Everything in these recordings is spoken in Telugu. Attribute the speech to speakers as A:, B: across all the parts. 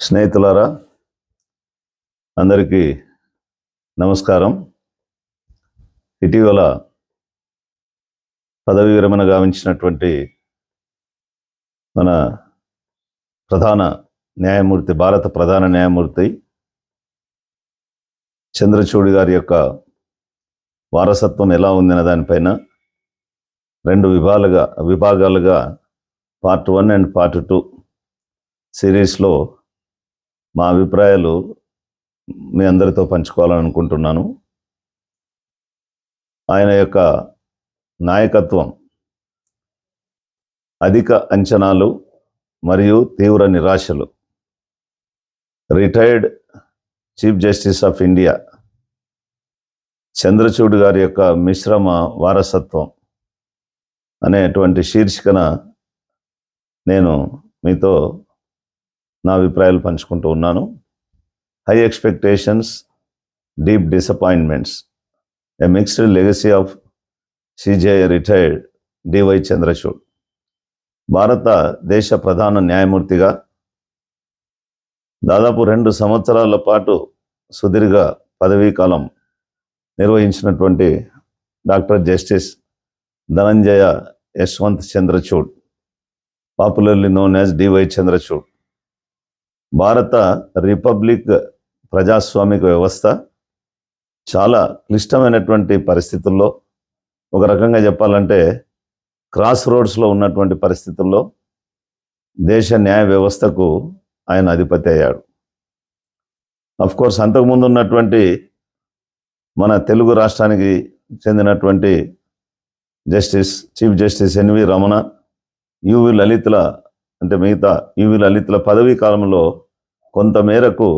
A: స్నేహితులారా అందరికీ నమస్కారం. ఇటీవల పదవి విరమణ గావించినటువంటి మన ప్రధాన న్యాయమూర్తి భారత ప్రధాన న్యాయమూర్తి చంద్రచూడి గారి యొక్క వారసత్వం ఎలా ఉందనే దానిపైన రెండు విభాగాలుగా విభాగాలుగా part one and part two సిరీస్లో మా అభిప్రాయాలు మీ అందరితో పంచుకోవాలని అనుకుంటున్నాను. ఆయన యొక్క నాయకత్వం అధిక అంచనాలు మరియు తీవ్ర నిరాశలు. Retired chief justice of India Chandrachud గారి యొక్క మిశ్రమ వారసత్వం అనేటువంటి శీర్షికన నేను మీతో నా అభిప్రాయాలు పంచుకుంటూ ఉన్నాను. High expectations deep disappointments a mixed legacy of CJ retired DY Chandrachud భారతదేశ ప్రధాన న్యాయమూర్తిగా దాదాపు రెండు సంవత్సరాల పాటు సుదీర్ఘ పదవీ కాలం నిర్వహించినటువంటి doctor justice Dhananjaya Yashwant Chandrachud popularly known as DY Chandrachud భారత రిపబ్లిక్ ప్రజాస్వామిక వ్యవస్థ చాలా క్లిష్టమైనటువంటి పరిస్థితుల్లో ఒక రకంగా చెప్పాలంటే క్రాస్ రోడ్స్లో ఉన్నటువంటి పరిస్థితుల్లో దేశ న్యాయ వ్యవస్థకు ఆయన అధిపతి అయ్యాడు. కోర్స్ అంతకుముందు ఉన్నటువంటి మన తెలుగు రాష్ట్రానికి చెందినటువంటి justice chief justice NV Ramana UV లలిత్ల అంటే మిగతా యువి లలితుల పదవీ కాలంలో కొంతమేరకు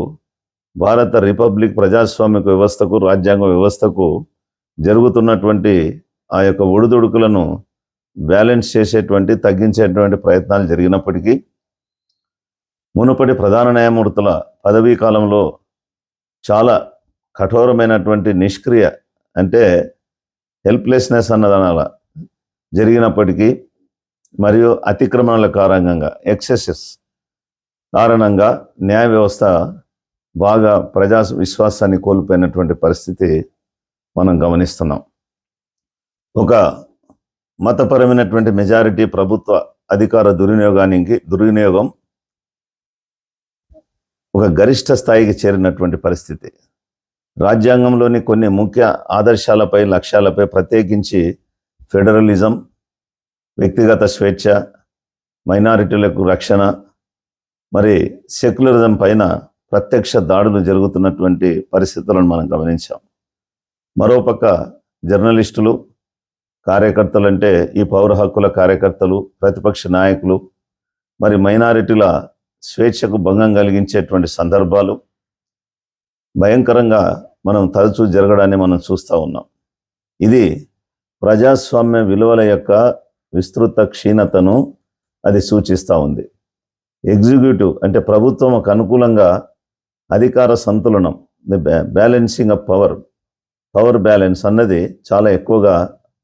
A: భారత రిపబ్లిక్ ప్రజాస్వామిక వ్యవస్థకు రాజ్యాంగ వ్యవస్థకు జరుగుతున్నటువంటి ఆ యొక్క ఒడిదుడుకులను బ్యాలెన్స్ చేసేటువంటి తగ్గించేటువంటి ప్రయత్నాలు జరిగినప్పటికీ మునుపటి ప్రధాన న్యాయమూర్తుల పదవీ కాలంలో చాలా కఠోరమైనటువంటి నిష్క్రియ అంటే హెల్ప్లెస్నెస్ అన్నదనాల జరిగినప్పటికీ మరియు అతిక్రమణల కారణంగా ఎక్సెసెస్ కారణంగా న్యాయ వ్యవస్థ బాగా ప్రజా విశ్వాసాన్ని కోల్పోయినటువంటి పరిస్థితి మనం గమనిస్తున్నాం. ఒక మతపరమైనటువంటి మెజారిటీ ప్రభుత్వ అధికార దుర్వినియోగానికి దుర్వినియోగం ఒక గరిష్ట స్థాయికి చేరినటువంటి పరిస్థితి. రాజ్యాంగంలోని కొన్ని ముఖ్య ఆదర్శాలపై లక్ష్యాలపై ప్రత్యేకించి ఫెడరలిజం వ్యక్తిగత స్వేచ్ఛ మైనారిటీలకు రక్షణ మరి సెక్యులరిజం పైన ప్రత్యక్ష దాడులు జరుగుతున్నటువంటి పరిస్థితులను మనం గమనించాం. మరోపక్క జర్నలిస్టులు కార్యకర్తలు అంటే ఈ పౌర హక్కుల కార్యకర్తలు ప్రతిపక్ష నాయకులు మరి మైనారిటీల స్వేచ్ఛకు భంగం కలిగించేటువంటి సందర్భాలు భయంకరంగా మనం తరచూ జరగడాన్ని మనం చూస్తూ ఉన్నాం. ఇది ప్రజాస్వామ్య విలువల యొక్క విస్తృత క్షీణతను అది సూచిస్తూ ఉంది. ఎగ్జిక్యూటివ్ అంటే ప్రభుత్వంకు అనుకూలంగా అధికార సంతులనం the balancing of power power balance అన్నది చాలా ఎక్కువగా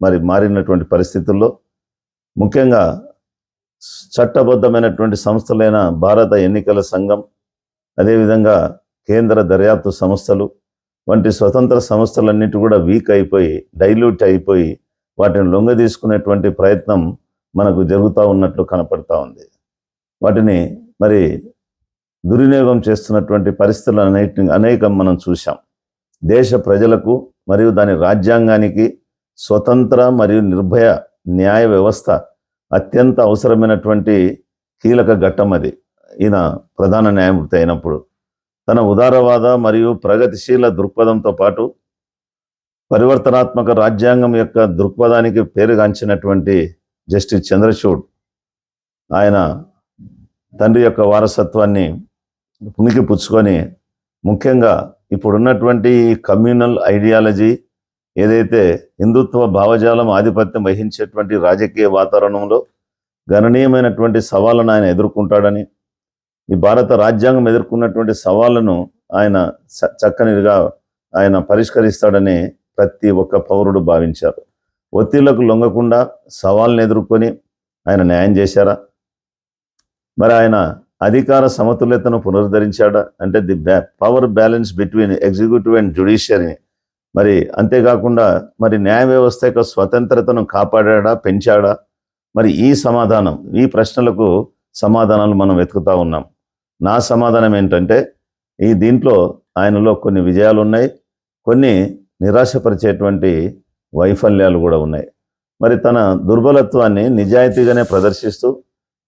A: మరి మారినటువంటి పరిస్థితుల్లో ముఖ్యంగా చట్టబద్ధమైనటువంటి సంస్థలైన భారత ఎన్నికల సంఘం అదేవిధంగా కేంద్ర దర్యాప్తు సంస్థలు వంటి స్వతంత్ర సంస్థలన్నిటి కూడా వీక్ అయిపోయి డైల్యూట్ అయిపోయి వాటిని లొంగ తీసుకునేటువంటి ప్రయత్నం మనకు జరుగుతూ ఉన్నట్లు కనపడతా ఉంది. వాటిని మరి దుర్వినియోగం చేస్తున్నటువంటి పరిస్థితులు అనేటి అనేకం మనం చూసాం దేశ ప్రజలకు మరియు దాని రాజ్యాంగానికి స్వతంత్ర మరియు నిర్భయ న్యాయ వ్యవస్థ అత్యంత అవసరమైనటువంటి కీలక ఘట్టం అది. ఈయన ప్రధాన న్యాయమూర్తి అయినప్పుడు తన ఉదారవాద మరియు ప్రగతిశీల దృక్పథంతో పాటు పరివర్తనాత్మక రాజ్యాంగం యొక్క దృక్పథానికి పేరుగాంచినటువంటి జస్టిస్ చంద్రచూడ్ ఆయన తండ్రి యొక్క వారసత్వాన్ని పునికి పుచ్చుకొని ముఖ్యంగా ఇప్పుడున్నటువంటి కమ్యూనల్ ఐడియాలజీ ఏదైతే హిందుత్వ భావజాలం ఆధిపత్యం వహించేటువంటి రాజకీయ వాతావరణంలో గణనీయమైనటువంటి సవాళ్ళను ఆయన ఎదుర్కొంటాడని ఈ భారత రాజ్యాంగం ఎదుర్కొన్నటువంటి సవాళ్ళను ఆయన చక్కనిగా ఆయన పరిష్కరిస్తాడని ప్రతి ఒక్క పౌరుడు భావించారు. ఒత్తిళ్ళకు లొంగకుండా సవాల్ని ఎదుర్కొని ఆయన న్యాయం చేశారా? మరి ఆయన అధికార సమతుల్యతను పునరుద్ధరించాడా? అంటే the power balance between executive and judiciary మరి అంతేకాకుండా మరి న్యాయ వ్యవస్థ యొక్క స్వతంత్రతను కాపాడాడా? పెంచాడా? మరి ఈ సమాధానం ఈ ప్రశ్నలకు సమాధానాలు మనం వెతుకుతా ఉన్నాం. నా సమాధానం ఏంటంటే ఈ దీంట్లో ఆయనలో కొన్ని విజయాలు ఉన్నాయి కొన్ని నిరాశపరిచేటువంటి వైఫల్యాలు కూడా ఉన్నాయి. మరి తన దుర్బలత్వాన్ని నిజాయితీగానే ప్రదర్శిస్తూ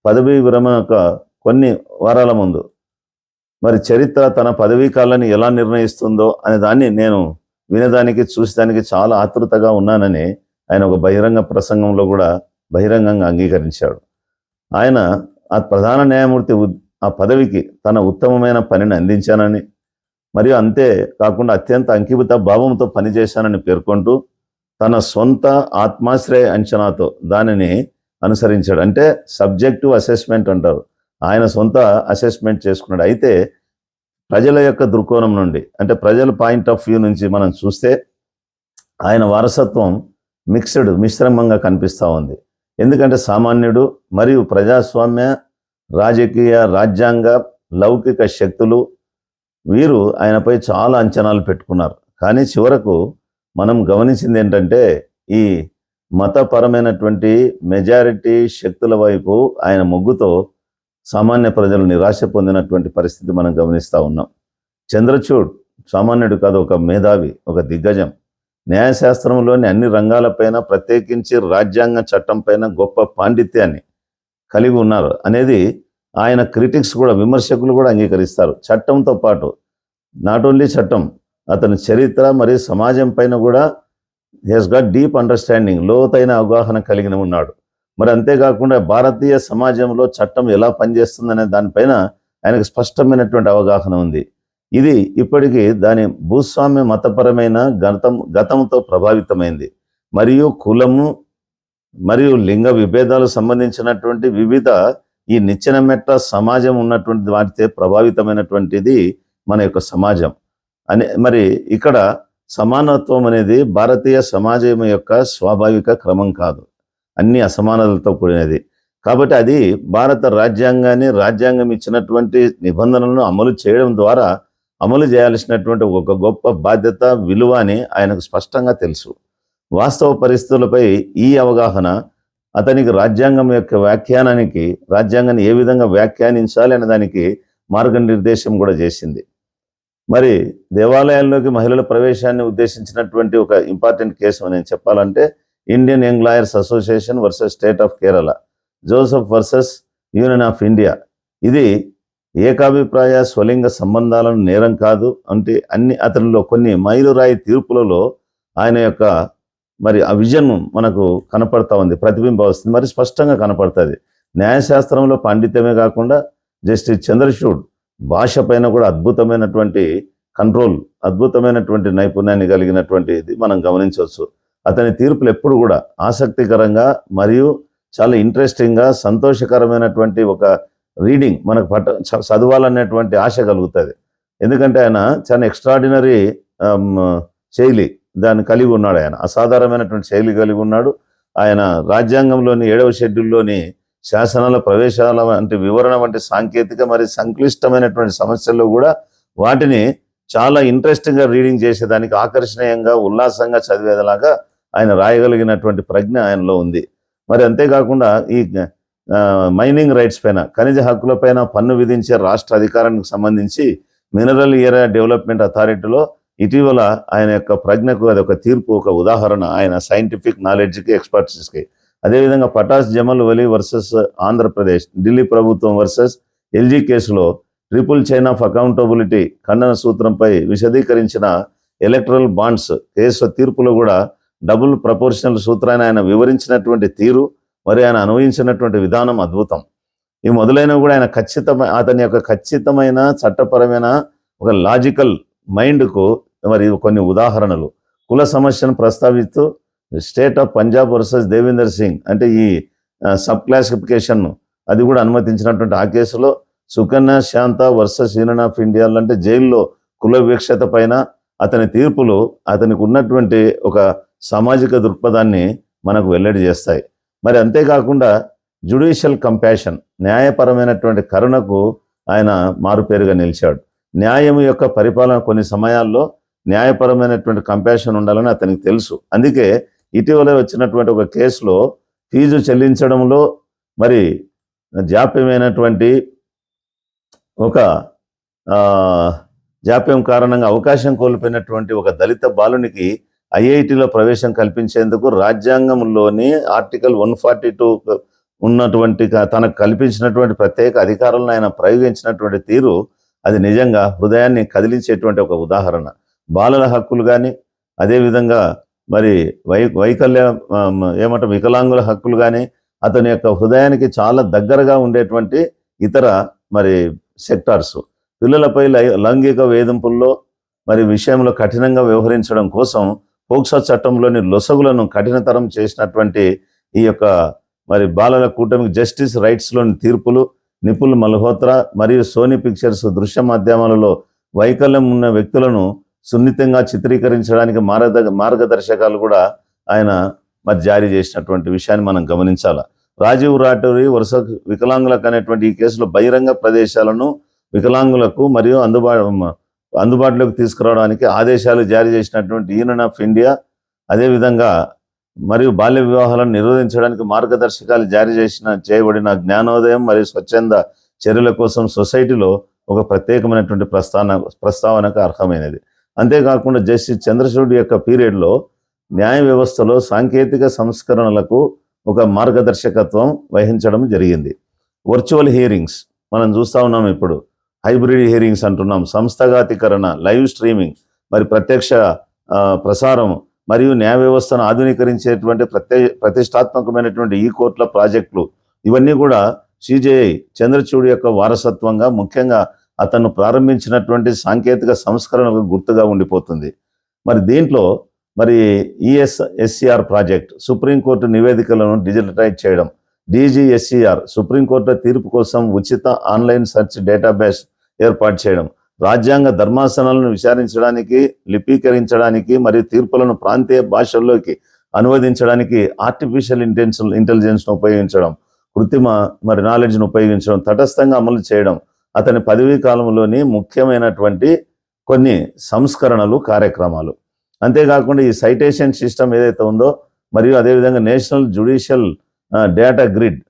A: పదవీ విరమణ యొక్క కొన్ని వారాల ముందు మరి చరిత్ర తన పదవీ కాలాన్ని ఎలా నిర్ణయిస్తుందో అనే దాన్ని నేను వినడానికి చూసేదానికి చాలా ఆతృతగా ఉన్నానని ఆయన ఒక బహిరంగ ప్రసంగంలో కూడా బహిరంగంగా అంగీకరించాడు. ఆయన ఆ ప్రధాన న్యాయమూర్తి ఆ పదవికి తన ఉత్తమమైన పనిని అందించానని మరియు అంతే కాకుండా అత్యంత అంకిత భావంతో పనిచేశానని పేర్కొంటూ తన సొంత ఆత్మాశ్రయ అంచనాతో దానిని అనుసరించాడు. అంటే సబ్జెక్టివ్ అసెస్మెంట్ అంటారు. ఆయన సొంత అసెస్మెంట్ చేసుకున్నాడు. అయితే ప్రజల యొక్క దృక్కోణం నుండి అంటే ప్రజల పాయింట్ ఆఫ్ వ్యూ నుంచి మనం చూస్తే ఆయన వారసత్వం మిక్స్డ్ మిశ్రమంగా కనిపిస్తూ ఉంది. ఎందుకంటే సామాన్యుడు మరియు ప్రజాస్వామ్య రాజకీయ రాజ్యాంగ లౌకిక శక్తులు వీరు ఆయనపై చాలా అంచనాలు పెట్టుకున్నారు. కానీ చివరకు మనం గమనించింది ఏంటంటే ఈ మతపరమైనటువంటి మెజారిటీ శక్తుల వైపు ఆయన మొగ్గుతో సామాన్య ప్రజలు నిరాశ పొందినటువంటి పరిస్థితి మనం గమనిస్తూ ఉన్నాం. చంద్రచూడ్ సామాన్యుడు కాదు ఒక మేధావి ఒక దిగ్గజం. న్యాయశాస్త్రంలోని అన్ని రంగాలపైన ప్రత్యేకించి రాజ్యాంగ చట్టం పైన గొప్ప పాండిత్యాన్ని కలిగి ఉన్నారు. అనేది ఆయన క్రిటిక్స్ కూడా విమర్శకులు కూడా అంగీకరిస్తారు. చట్టంతో పాటు నాట్ ఓన్లీ చట్టం అతని చరిత్ర మరియు సమాజం పైన కూడా హెస్ గాట్ డీప్ అండర్స్టాండింగ్ లోతైన అవగాహన కలిగిన ఉన్నాడు. మరి అంతేకాకుండా భారతీయ సమాజంలో చట్టం ఎలా పనిచేస్తుందనే దానిపైన ఆయనకు స్పష్టమైనటువంటి అవగాహన ఉంది. ఇది ఇప్పటికీ దాని భూస్వామ్య మతపరమైన గతం గతంతో ప్రభావితమైంది. మరియు కులము మరియు లింగ విభేదాలు సంబంధించినటువంటి వివిధ ఈ నిచ్చెన మెట్ట సమాజం ఉన్నటువంటి వాటితే ప్రభావితమైనటువంటిది మన యొక్క సమాజం. అనే మరి ఇక్కడ సమానత్వం అనేది భారతీయ సమాజం యొక్క స్వాభావిక క్రమం కాదు. అన్ని అసమానతలతో కూడినది. కాబట్టి అది భారత రాజ్యాంగాన్ని రాజ్యాంగం ఇచ్చినటువంటి నిబంధనలను అమలు చేయడం ద్వారా అమలు చేయాల్సినటువంటి ఒక గొప్ప బాధ్యత విలువ అని ఆయనకు స్పష్టంగా తెలుసు. వాస్తవ పరిస్థితులపై ఈ అవగాహన అతనికి రాజ్యాంగం యొక్క వ్యాఖ్యానానికి రాజ్యాంగాన్ని ఏ విధంగా వ్యాఖ్యానించాలి అనే దానికి మార్గనిర్దేశం కూడా చేసింది. మరి దేవాలయాల్లోకి మహిళల ప్రవేశాన్ని ఉద్దేశించినటువంటి ఒక ఇంపార్టెంట్ కేసు నేను చెప్పాలంటే Indian young lawyers association versus state of Kerala Joseph versus union of India. ఇది ఏకాభిప్రాయ స్వలింగ సంబంధాలను నేరం కాదు అంటే అన్ని అతనిలో కొన్ని మైలురాయి తీర్పులలో ఆయన యొక్క మరి ఆ విజన్ మనకు కనపడతా ఉంది ప్రతిబింబం వస్తుంది మరి స్పష్టంగా కనపడుతుంది. న్యాయశాస్త్రంలో పాండిత్యమే కాకుండా జస్టిస్ చంద్రచూడ్ భాష పైన కూడా అద్భుతమైనటువంటి కంట్రోల్ అద్భుతమైనటువంటి నైపుణ్యాన్ని కలిగినటువంటి ఇది మనం గమనించవచ్చు. అతని తీర్పులు ఎప్పుడు కూడా ఆసక్తికరంగా మరియు చాలా ఇంట్రెస్టింగ్గా సంతోషకరమైనటువంటి ఒక రీడింగ్ మనకు పట్ట చ- చదవాలనేటువంటి ఆశ కలుగుతుంది. ఎందుకంటే ఆయన చాలా ఎక్స్ట్రాడినరీ um, శైలి దాన్ని కలిగి ఉన్నాడు ఆయన. అసాధారణమైనటువంటి శైలి కలిగి ఉన్నాడు. ఆయన రాజ్యాంగంలోని ఏడవ షెడ్యూల్లోని శాసనాల ప్రవేశాల వంటి వివరణ వంటి సాంకేతిక మరియు సంక్లిష్టమైనటువంటి సమస్యల్లో కూడా వాటిని చాలా ఇంట్రెస్టింగ్గా రీడింగ్ చేసేదానికి ఆకర్షణీయంగా ఉల్లాసంగా చదివేలాగా ఆయన రాయగలిగినటువంటి ప్రజ్ఞ ఆయనలో ఉంది. మరి అంతేకాకుండా ఈ మైనింగ్ రైట్స్ పైన ఖనిజ హక్కుల పైన పన్ను విధించే రాష్ట్ర అధికారానికి సంబంధించి మినరల్ ఏరియా డెవలప్మెంట్ అథారిటీలో ఇటీవల ఆయన యొక్క ప్రజ్ఞకు అది ఒక తీర్పు ఒక ఉదాహరణ ఆయన సైంటిఫిక్ నాలెడ్జ్కి ఎక్స్పర్ట్స్కి అదేవిధంగా పటాస్ జమల్ వలి వర్సెస్ ఆంధ్రప్రదేశ్ ఢిల్లీ ప్రభుత్వం వర్సెస్ ఎల్జీ కేసులో ట్రిపుల్ చైన్ ఆఫ్ అకౌంటబిలిటీ ఖండన సూత్రంపై విశదీకరించిన ఎలక్ట్రల్ బాండ్స్ కేసు తీర్పులో కూడా డబుల్ ప్రపోర్షనల్ సూత్రాన్ని ఆయన వివరించినటువంటి తీరు మరి ఆయన అనుభవించినటువంటి విధానం అద్భుతం. ఈ మొదలైనవి కూడా ఆయన ఖచ్చితమైన అతని యొక్క ఖచ్చితమైన చట్టపరమైన ఒక లాజికల్ మైండ్కు మరి కొన్ని ఉదాహరణలు. కుల సమస్యను ప్రస్తావిస్తూ state of Punjab versus Davinder Singh అంటే ఈ సబ్ క్లాసిఫికేషన్ను అది కూడా అనుమతించినటువంటి ఆ కేసులో Sukanya Shanta versus union of India అంటే జైల్లో కుల వివక్షత పైన అతని తీర్పులు అతనికి ఉన్నటువంటి ఒక సామాజిక దృక్పథాన్ని మనకు వెల్లడి చేస్తాయి. మరి అంతేకాకుండా జుడిషియల్ కంపాషన్ న్యాయపరమైనటువంటి కరుణకు ఆయన మారుపేరుగా నిలిచాడు. న్యాయం యొక్క పరిపాలన కొన్ని సమయాల్లో న్యాయపరమైనటువంటి కంపాషన్ ఉండాలని అతనికి తెలుసు. అందుకే ఇటీవల వచ్చినటువంటి ఒక కేసులో ఫీజు చెల్లించడంలో మరి జాప్యమైనటువంటి ఒక జాప్యం కారణంగా అవకాశం కోల్పోయినటువంటి ఒక దళిత బాలునికి ఐఐటిలో ప్రవేశం కల్పించేందుకు రాజ్యాంగంలోని ఆర్టికల్ వన్ ఫార్టీ టూ ఉన్నటువంటి తనకు కల్పించినటువంటి ప్రత్యేక అధికారాలను ఆయన ప్రయోగించినటువంటి తీరు అది నిజంగా హృదయాన్ని కదిలించేటువంటి ఒక ఉదాహరణ. బాలల హక్కులు కానీ అదేవిధంగా మరి వై వైకల్య ఆ, ఏమంటారు వికలాంగుల హక్కులు కానీ అతని యొక్క హృదయానికి చాలా దగ్గరగా ఉండేటువంటి ఇతర మరి సెక్టార్స్. పిల్లలపై లై- లైంగిక వేధింపుల్లో మరి విషయంలో కఠినంగా వ్యవహరించడం కోసం పోక్సో చట్టంలోని లొసగులను కఠినతరం చేసినటువంటి ఈ యొక్క మరి బాలల కూటమికి జస్టిస్ రైట్స్లోని తీర్పులు నిపుల్ మల్హోత్రా మరియు సోనీ పిక్చర్స్ దృశ్య మాధ్యమాలలో వైకల్యం ఉన్న వ్యక్తులను సున్నితంగా చిత్రీకరించడానికి మార్గ మార్గదర్శకాలు కూడా ఆయన మరి జారీ చేసినటువంటి విషయాన్ని మనం గమనించాలి. రాజీవ్ రాటూరి వరుస వికలాంగులకు అనేటువంటి ఈ కేసులో బహిరంగ ప్రదేశాలను వికలాంగులకు మరియు అందుబా అందుబాటులోకి తీసుకురావడానికి ఆదేశాలు జారీ చేసినటువంటి యూనియన్ ఆఫ్ ఇండియా అదేవిధంగా మరియు బాల్య వివాహాలను నిరోధించడానికి మార్గదర్శకాలు జారీ చేసిన చేయబడిన జ్ఞానోదయం మరియు స్వచ్ఛంద చర్యల కోసం సొసైటీలో ఒక ప్రత్యేకమైనటువంటి ప్రస్తావన ప్రస్తావనకు అర్హమైనది. అంతేకాకుండా జస్టిస్ చంద్రచూడ్ యొక్క పీరియడ్లో న్యాయ వ్యవస్థలో సాంకేతిక సంస్కరణలకు ఒక మార్గదర్శకత్వం వహించడం జరిగింది. వర్చువల్ హియరింగ్స్ మనం చూస్తా ఉన్నాం ఇప్పుడు. హైబ్రిడ్ హియరింగ్స్ అంటున్నాం. సంస్థాగతీకరణ లైవ్ స్ట్రీమింగ్ మరి ప్రత్యక్ష ప్రసారం మరియు న్యాయ వ్యవస్థను ఆధునీకరించేటువంటి ప్రత్యే ప్రతిష్టాత్మకమైనటువంటి ఈ కోర్టుల ప్రాజెక్టులు ఇవన్నీ కూడా సిజేఐ చంద్రచూడ్ యొక్క వారసత్వంగా ముఖ్యంగా అతను ప్రారంభించినటువంటి సాంకేతిక సంస్కరణలకు గుర్తుగా ఉండిపోతుంది. మరి దీంట్లో మరి ES SCR project supreme court నివేదికలను డిజిటలైజ్ చేయడం డీజీఎస్సీఆర్ సుప్రీంకోర్టు తీర్పు కోసం ఉచిత ఆన్లైన్ సెర్చ్ డేటాబేస్ ఏర్పాటు చేయడం రాజ్యాంగ ధర్మాసనాలను విచారించడానికి లిపీకరించడానికి మరియు తీర్పులను ప్రాంతీయ భాషల్లోకి అనువదించడానికి ఆర్టిఫిషియల్ ఇంటెన్స్ ఇంటెలిజెన్స్ను ఉపయోగించడం కృత్రిమ మరి నాలెడ్జ్ను ఉపయోగించడం తటస్థంగా అమలు చేయడం అతని పదవీ కాలంలోని ముఖ్యమైనటువంటి కొన్ని సంస్కరణలు కార్యక్రమాలు. అంతేకాకుండా ఈ సైటేషన్ సిస్టమ్ ఏదైతే ఉందో మరియు అదేవిధంగా national judicial data grid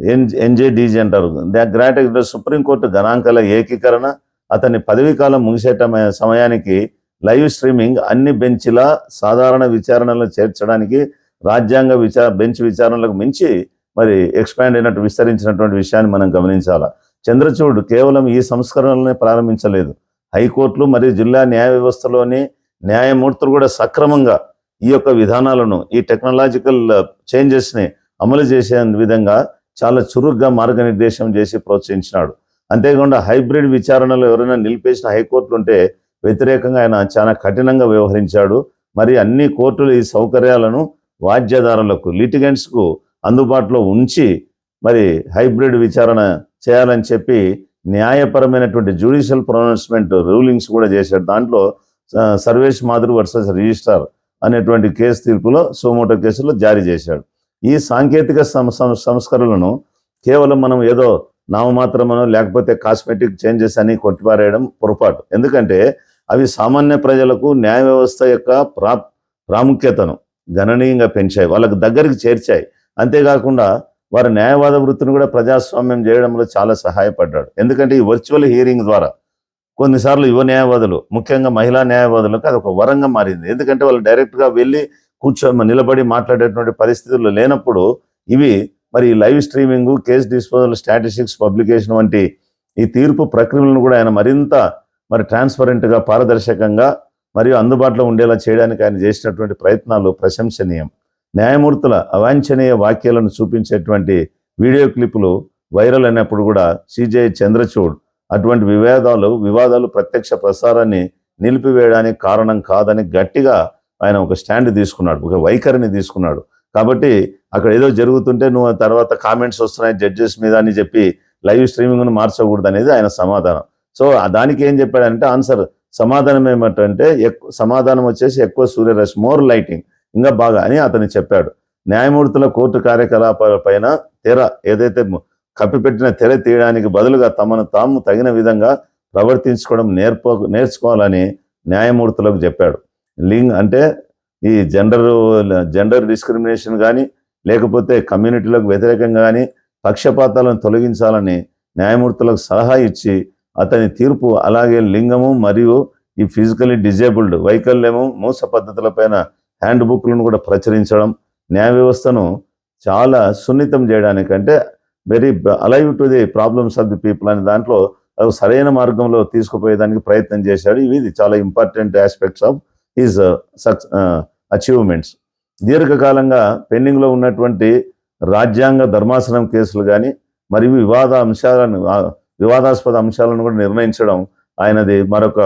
A: N NJDG అంటారు. గ్రాట సుప్రీంకోర్టు గణాంకాల ఏకీకరణ అతని పదవీ కాలం ముగిసేట సమయానికి లైవ్ స్ట్రీమింగ్ అన్ని బెంచ్ల సాధారణ విచారణలో చేర్చడానికి రాజ్యాంగ విచార బెంచ్ విచారణలకు మించి మరి ఎక్స్పాండ్ అయినట్టు విస్తరించినటువంటి విషయాన్ని మనం గమనించాలా. చంద్రచూడ్ కేవలం ఈ సంస్కరణలనే ప్రారంభించలేదు. హైకోర్టులు మరియు జిల్లా న్యాయ వ్యవస్థలోని న్యాయమూర్తులు కూడా సక్రమంగా ఈ యొక్క విధానాలను ఈ టెక్నాలజికల్ చేంజెస్ని అమలు చేసే విధంగా చాలా చురుగ్గా మార్గనిర్దేశం చేసి ప్రోత్సహించినాడు. అంతేకాకుండా హైబ్రిడ్ విచారణలో ఎవరైనా నిలిపేసిన హైకోర్టులు ఉంటే వ్యతిరేకంగా ఆయన చాలా కఠినంగా వ్యవహరించాడు. మరి అన్ని కోర్టులు ఈ సౌకర్యాలను వాద్యదారులకు లిటిగెంట్స్కు అందుబాటులో ఉంచి మరి హైబ్రిడ్ విచారణ చేయాలని చెప్పి న్యాయపరమైనటువంటి జ్యుడిషియల్ ప్రొనౌన్స్మెంట్ రూలింగ్స్ కూడా చేశాడు దాంట్లో సర్వేష్ మాధురి వర్సెస్ రిజిస్ట్రార్ అనేటువంటి కేసు తీర్పులో సోమోటో కేసులో జారీ చేశాడు. ఈ సాంకేతిక సం- సంస్కరణలను కేవలం మనం ఏదో నామమాత్రమనో లేకపోతే కాస్మెటిక్ చేంజెస్ అని కొట్టిపారేయడం పొరపాటు. ఎందుకంటే అవి సామాన్య ప్రజలకు న్యాయ వ్యవస్థ యొక్క ప్రా ప్రాముఖ్యతను గణనీయంగా పెంచాయి. వాళ్ళకు దగ్గరికి చేర్చాయి. అంతేకాకుండా వారి న్యాయవాద వృత్తిని కూడా ప్రజాస్వామ్యం చేయడంలో చాలా సహాయపడ్డాడు. ఎందుకంటే ఈ వర్చువల్ హియరింగ్ ద్వారా కొన్నిసార్లు యువ న్యాయవాదులు ముఖ్యంగా మహిళా న్యాయవాదులకు అది ఒక వరంగా మారింది. ఎందుకంటే వాళ్ళు డైరెక్ట్గా వెళ్ళి కూర్చొని నిలబడి మాట్లాడేటువంటి పరిస్థితులు లేనప్పుడు ఇవి మరి live streaming case disposal statistics publication వంటి ఈ తీర్పు ప్రక్రియలను కూడా ఆయన మరింత మరి ట్రాన్స్పరెంట్గా పారదర్శకంగా మరియు అందుబాటులో ఉండేలా చేయడానికి ఆయన చేసినటువంటి ప్రయత్నాలు ప్రశంసనీయం. న్యాయమూర్తుల అవాంఛనీయ వాక్యాలను చూపించేటువంటి వీడియో క్లిప్పులు వైరల్ అయినప్పుడు కూడా సిజే చంద్రచూడ్ అటువంటి వివాదాలు వివాదాలు ప్రత్యక్ష ప్రసారాన్ని నిలిపివేయడానికి కారణం కాదని గట్టిగా ఆయన ఒక స్టాండ్ తీసుకున్నాడు ఒక వైఖరిని తీసుకున్నాడు. కాబట్టి అక్కడ ఏదో జరుగుతుంటే నువ్వు తర్వాత కామెంట్స్ వస్తున్నాయి జడ్జెస్ మీద అని చెప్పి లైవ్ స్ట్రీమింగ్ను మార్చకూడదు అనేది ఆయన సమాధానం. సో దానికి ఏం చెప్పాడంటే ఆన్సర్ సమాధానం ఏమిటంటే ఎక్కువ సమాధానం వచ్చేసి ఎక్కువ సూర్యరశ్మి మోర్ లైటింగ్. ఇంకా బాగా అని అతను చెప్పాడు. న్యాయమూర్తుల కోర్టు కార్యకలాపాల పైన తెర ఏదైతే కప్పిపెట్టిన తెర తీయడానికి బదులుగా తమను తాము తగిన విధంగా ప్రవర్తించుకోవడం నేర్ప నేర్చుకోవాలని న్యాయమూర్తులకు చెప్పాడు. లింగ్ అంటే ఈ జెండర్ జెండర్ డిస్క్రిమినేషన్ కానీ లేకపోతే కమ్యూనిటీలకు వ్యతిరేకంగా కానీ పక్షపాతాలను తొలగించాలని న్యాయమూర్తులకు సలహా ఇచ్చి అతని తీర్పు అలాగే లింగము మరియు ఈ ఫిజికలీ డిజేబుల్డ్ వైకల్యము మూస పద్ధతులపైన హ్యాండ్ బుక్లను కూడా ప్రచురించడం న్యాయ వ్యవస్థను చాలా సున్నితం చేయడానికంటే very alive to the problems of the people అనే దాంట్లో సరైన మార్గంలో తీసుకుపోయేదానికి ప్రయత్నం చేశాడు. ఇవి చాలా important aspects of his success achievements. దీర్ఘకాలంగా పెండింగ్లో ఉన్నటువంటి రాజ్యాంగ ధర్మాసనం కేసులు కానీ మరియు వివాద అంశాలను వివాదాస్పద అంశాలను కూడా నిర్ణయించడం ఆయనది మరొక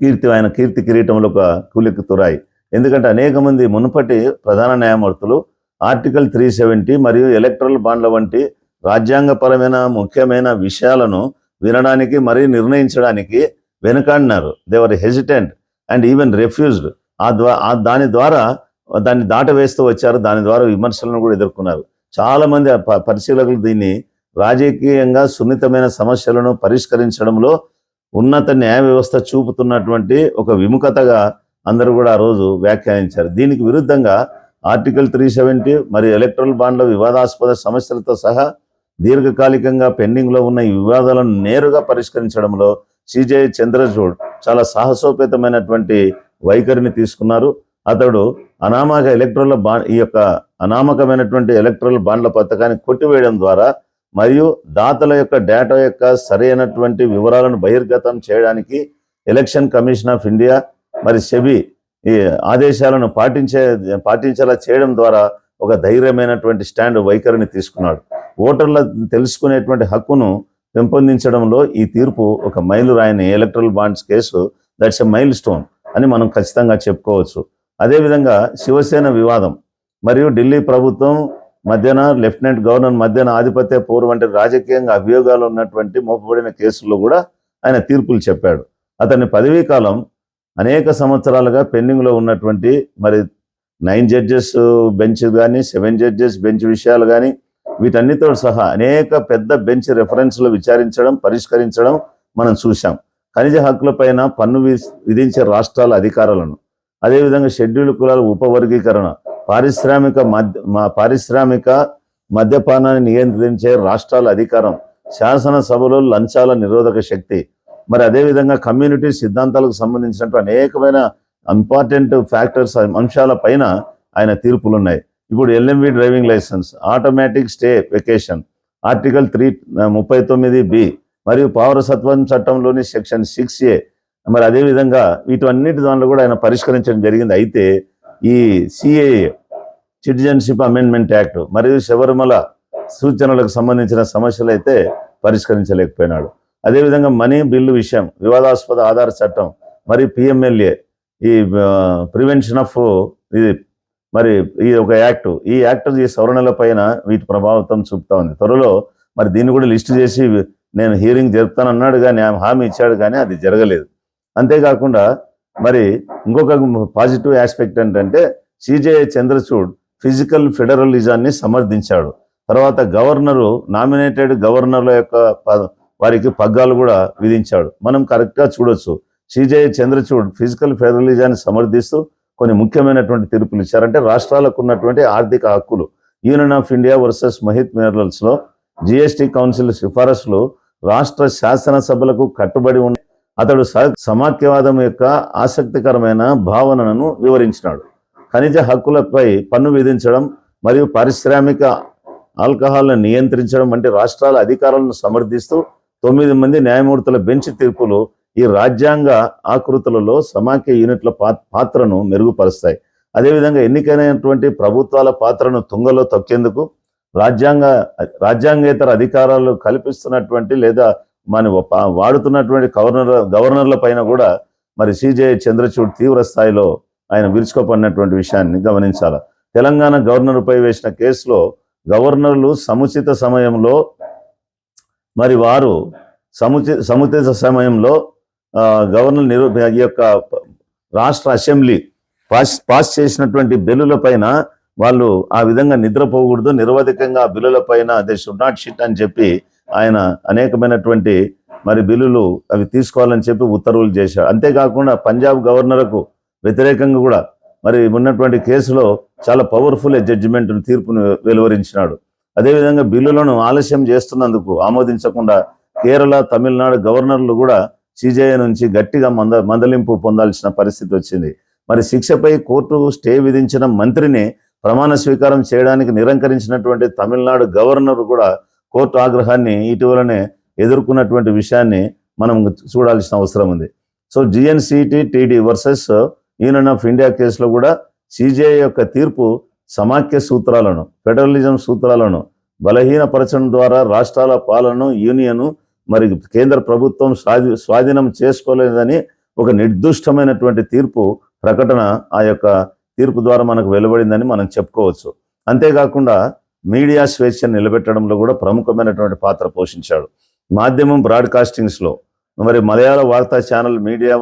A: కీర్తి ఆయన కీర్తి కిరీటంలో ఒక కూలికి తురాయి. ఎందుకంటే అనేక మంది మునుపటి ప్రధాన న్యాయమూర్తులు ఆర్టికల్ త్రీ సెవెంటీ మరియు ఎలక్ట్రల్ బాండ్ల వంటి రాజ్యాంగపరమైన ముఖ్యమైన విషయాలను వినడానికి మరియు నిర్ణయించడానికి వెనుకాడినారు. They were hesitant and even refused ఆ ద్వా దాని ద్వారా దాన్ని దాటవేస్తూ వచ్చారు. దాని ద్వారా విమర్శలను కూడా ఎదుర్కొన్నారు. చాలామంది ప- పరిశీలకులు దీన్ని రాజకీయంగా సున్నితమైన సమస్యలను పరిష్కరించడంలో ఉన్నత న్యాయ వ్యవస్థ చూపుతున్నటువంటి ఒక విముఖతగా అందరూ కూడా ఆ రోజు వ్యాఖ్యానించారు. దీనికి విరుద్ధంగా ఆర్టికల్ త్రీ సెవెంటీ మరియు ఎలక్ట్రల్ బాండ్ల వివాదాస్పద సమస్యలతో సహా దీర్ఘకాలికంగా పెండింగ్లో ఉన్న ఈ వివాదాలను నేరుగా పరిష్కరించడంలో సిజే చంద్రచూడ్ చాలా సాహసోపేతమైనటువంటి వైఖరిని తీసుకున్నారు. అతడు అనామక ఎలక్ట్రల్ బాండ్ ఈ యొక్క అనామకమైనటువంటి ఎలక్ట్రల్ బాండ్ల పథకాన్ని కొట్టివేయడం ద్వారా మరియు దాతల యొక్క డేటా యొక్క సరైనటువంటి వివరాలను బహిర్గతం చేయడానికి ఎలక్షన్ కమిషన్ ఆఫ్ ఇండియా మరి సెబి ఈ ఆదేశాలను పాటించే పాటించేలా చేయడం ద్వారా ఒక ధైర్యమైనటువంటి స్టాండ్ వైఖరిని తీసుకున్నాడు. ఓటర్ల తెలుసుకునేటువంటి హక్కును పెంపొందించడంలో ఈ తీర్పు ఒక మైలు రాయని electoral bonds case that's a milestone అని మనం ఖచ్చితంగా చెప్పుకోవచ్చు. అదేవిధంగా శివసేన వివాదం మరియు ఢిల్లీ ప్రభుత్వం మధ్యన లెఫ్టినెంట్ గవర్నర్ మధ్యన ఆధిపత్య పూర్వ వంటి రాజకీయంగా అభియోగాలు ఉన్నటువంటి మోపబడిన కేసుల్లో కూడా ఆయన తీర్పులు చెప్పాడు. అతని పదవీ కాలం అనేక సంవత్సరాలుగా పెండింగ్లో ఉన్నటువంటి మరి నైన్ జడ్జెస్ బెంచ్ కానీ సెవెన్ జడ్జెస్ బెంచ్ విషయాలు కానీ వీటన్నితో సహా అనేక పెద్ద బెంచ్ రెఫరెన్స్లు విచారించడం పరిష్కరించడం మనం చూశాం. ఖనిజ హక్కులపైన పన్ను వి- విధించే రాష్ట్రాల అధికారాలను అదేవిధంగా షెడ్యూల్ కులాల ఉపవర్గీకరణ పారిశ్రామిక మద్య మా పారిశ్రామిక మద్యపానాన్ని నియంత్రించే రాష్ట్రాల అధికారం శాసనసభలో లంచాల నిరోధక శక్తి మరి అదేవిధంగా కమ్యూనిటీ సిద్ధాంతాలకు సంబంధించినట్టు అనేకమైన ఇంపార్టెంట్ ఫ్యాక్టర్స్ అంశాల పైన ఆయన తీర్పులు ఉన్నాయి ఇప్పుడు LMV driving licence automatic stay vacation article three ముప్పై తొమ్మిది బి మరియు పౌరసత్వం చట్టంలోని సెక్షన్ సిక్స్ ఏ మరి అదేవిధంగా వీటన్నిటి దాంట్లో కూడా ఆయన పరిష్కరించడం జరిగింది. అయితే ఈ సిఏఏ సిటిజన్షిప్ అమెండ్మెంట్ యాక్ట్ మరియు శబరిమల సూచనలకు సంబంధించిన సమస్యలు అయితే పరిష్కరించలేకపోయినాడు. అదేవిధంగా మనీ బిల్లు విషయం వివాదాస్పద ఆధార చట్టం మరి పిఎంఎల్ఏ ఈ ప్రివెన్షన్ ఆఫ్ ఇది మరి ఈ ఒక యాక్ట్ ఈ యాక్ట్ ఈ సవరణల పైన వీటి ప్రభావితం చూపుతా ఉంది. త్వరలో మరి దీన్ని కూడా లిస్ట్ చేసి నేను హీరింగ్ జరుపుతానన్నాడు కానీ ఆమె హామీ ఇచ్చాడు కానీ అది జరగలేదు. అంతేకాకుండా మరి ఇంకొక పాజిటివ్ ఆస్పెక్ట్ ఏంటంటే సిజే చంద్రచూడ్ ఫిజికల్ ఫెడరలిజాన్ని సమర్థించాడు. తర్వాత గవర్నరు నామినేటెడ్ గవర్నర్ల యొక్క వారికి పగ్గాలు కూడా విధించాడు. మనం కరెక్ట్గా చూడొచ్చు. సిజే చంద్రచూడ్ ఫిజికల్ ఫెడరలిజాన్ని సమర్థిస్తూ కొన్ని ముఖ్యమైనటువంటి తీర్పులు ఇచ్చారంటే రాష్ట్రాలకు ఉన్నటువంటి ఆర్థిక హక్కులు. Union of India versus Mohit మినరల్స్లో GST council సిఫారసులు రాష్ట్ర శాసనసభలకు కట్టుబడి ఉన్న అతడు స- సమాఖ్యవాదం యొక్క ఆసక్తికరమైన భావనను వివరించినాడు. ఖనిజ హక్కులపై పన్ను విధించడం మరియు పారిశ్రామిక ఆల్కహాల్ను నియంత్రించడం వంటి రాష్ట్రాల అధికారాలను సమర్థిస్తూ తొమ్మిది మంది న్యాయమూర్తుల బెంచ్ తీర్పులు ఈ రాజ్యాంగ ఆకృతులలో సమాఖ్య యూనిట్ల పా- పాత్రను మెరుగుపరుస్తాయి. అదేవిధంగా ఎన్నికైనటువంటి ప్రభుత్వాల పాత్రను తుంగలో తొక్కేందుకు రాజ్యాంగ రాజ్యాంగేతర అధికారాలు కల్పిస్తున్నటువంటి లేదా మన వాడుతున్నటువంటి గవర్నర్ గవర్నర్ల పైన కూడా మరి సిజే చంద్రచూడ్ తీవ్ర స్థాయిలో ఆయన విరుచుకోపడినటువంటి విషయాన్ని గమనించాలి. తెలంగాణ గవర్నర్పై వేసిన కేసులో గవర్నర్లు సముచిత సమయంలో మరి వారు సముచి సముచిత సమయంలో గవర్నర్ నిరు ఈ యొక్క రాష్ట్ర అసెంబ్లీ పాస్ పాస్ చేసినటువంటి బిల్లుల పైన వాళ్ళు ఆ విధంగా నిద్రపోకూడదు నిరవధికంగా ఆ బిల్లుల పైన దే షుడ్ నాట్ షిట్ అని చెప్పి ఆయన అనేకమైనటువంటి మరి బిల్లులు అవి తీసుకోవాలని చెప్పి ఉత్తర్వులు చేశాడు అంతేకాకుండా పంజాబ్ గవర్నర్కు వ్యతిరేకంగా కూడా మరి ఉన్నటువంటి కేసులో చాలా పవర్ఫుల్ జడ్జిమెంట్ తీర్పును వెలువరించినాడు. అదేవిధంగా బిల్లులను ఆలస్యం చేస్తున్నందుకు ఆమోదించకుండా కేరళ తమిళనాడు గవర్నర్లు కూడా సిజేఐ నుంచి గట్టిగా మంద మందలింపు పొందాల్సిన పరిస్థితి వచ్చింది. మరి శిక్షపై కోర్టు స్టే విధించిన మంత్రిని ప్రమాణ స్వీకారం చేయడానికి నిరంకరించినటువంటి తమిళనాడు గవర్నర్ కూడా కోర్టు ఆగ్రహాన్ని ఇటీవలనే ఎదుర్కొన్నటువంటి విషయాన్ని మనం చూడాల్సిన అవసరం ఉంది. So GNCTD versus union of India కేసులో కూడా సిజేఐ యొక్క తీర్పు సమాఖ్య సూత్రాలను ఫెడరలిజం సూత్రాలను బలహీనపరచడం ద్వారా రాష్ట్రాల పాలన యూనియను మరి కేంద్ర ప్రభుత్వం స్వాధీ స్వాధీనం చేసుకోలేదని ఒక నిర్దుష్టమైనటువంటి తీర్పు ప్రకటన ఆ యొక్క తీర్పు ద్వారా మనకు వెలువడిందని మనం చెప్పుకోవచ్చు. అంతేకాకుండా మీడియా స్వేచ్ఛను నిలబెట్టడంలో కూడా ప్రముఖమైనటువంటి పాత్ర పోషించాడు. మాధ్యమం బ్రాడ్కాస్టింగ్స్లో మరి మలయాళ వార్తా ఛానల్ మీడియా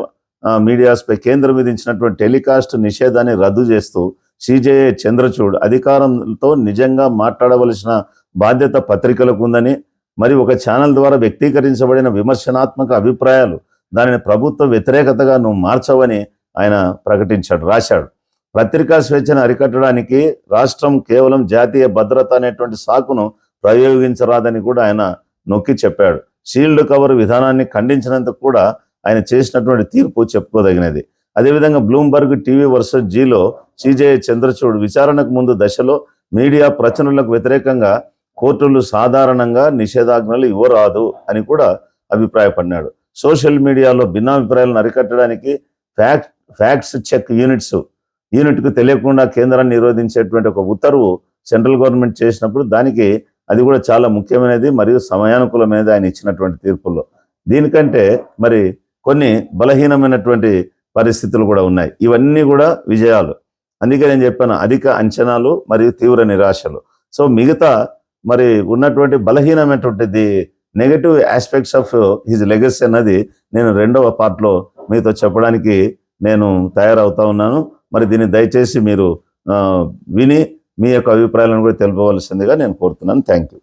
A: మీడియాస్పై కేంద్రం విధించినటువంటి టెలికాస్ట్ నిషేధాన్ని రద్దు చేస్తూ సిజేఏ చంద్రచూడ్ అధికారంతో నిజంగా మాట్లాడవలసిన బాధ్యత పత్రికలకు ఉందని మరి ఒక ఛానల్ ద్వారా వ్యక్తీకరించబడిన విమర్శనాత్మక అభిప్రాయాలు దానిని ప్రభుత్వ వ్యతిరేకతగా నువ్వు మార్చవని ఆయన ప్రకటించాడు రాశాడు. పత్రికా స్వేచ్ఛను అరికట్టడానికి రాష్ట్రం కేవలం జాతీయ భద్రత అనేటువంటి సాకును ప్రయోగించరాదని కూడా ఆయన నొక్కి చెప్పాడు. షీల్డ్ కవర్ విధానాన్ని ఖండించినంత కూడా ఆయన చేసినటువంటి తీర్పు చెప్పుకోదగినది. అదేవిధంగా బ్లూంబర్గ్ టీవీ వర్సెస్ జీలో సిజేఐ చంద్రచూడ్ విచారణకు ముందు దశలో మీడియా ప్రచురణలకు వ్యతిరేకంగా కోర్టులు సాధారణంగా నిషేధాజ్ఞలు ఇవ్వరాదు అని కూడా అభిప్రాయపడినాడు. సోషల్ మీడియాలో భిన్నాభిప్రాయాలను అరికట్టడానికి ఫ్యాక్ట్ ఫ్యాక్ట్స్ చెక్ యూనిట్స్ యూనిట్కు తెలియకుండా కేంద్రాన్ని నిరోధించేటువంటి ఒక ఉత్తర్వు సెంట్రల్ గవర్నమెంట్ చేసినప్పుడు దానికి అది కూడా చాలా ముఖ్యమైనది మరియు సమయానుకూలమైనది ఆయన ఇచ్చినటువంటి తీర్పుల్లో. దీనికంటే మరి కొన్ని బలహీనమైనటువంటి పరిస్థితులు కూడా ఉన్నాయి. ఇవన్నీ కూడా విజయాలు. అందుకే నేను చెప్పాను అధిక అంచనాలు మరియు తీవ్ర నిరాశలు. సో మిగతా మరి ఉన్నటువంటి బలహీనమైనటువంటిది negative aspects of his legacy అన్నది నేను రెండవ పార్ట్లో మీతో చెప్పడానికి నేను తయారవుతా ఉన్నాను. మరి దీన్ని దయచేసి మీరు విని మీ యొక్క అభిప్రాయాలను కూడా తెలుపవలసిందిగా నేను కోరుతున్నాను. Thank you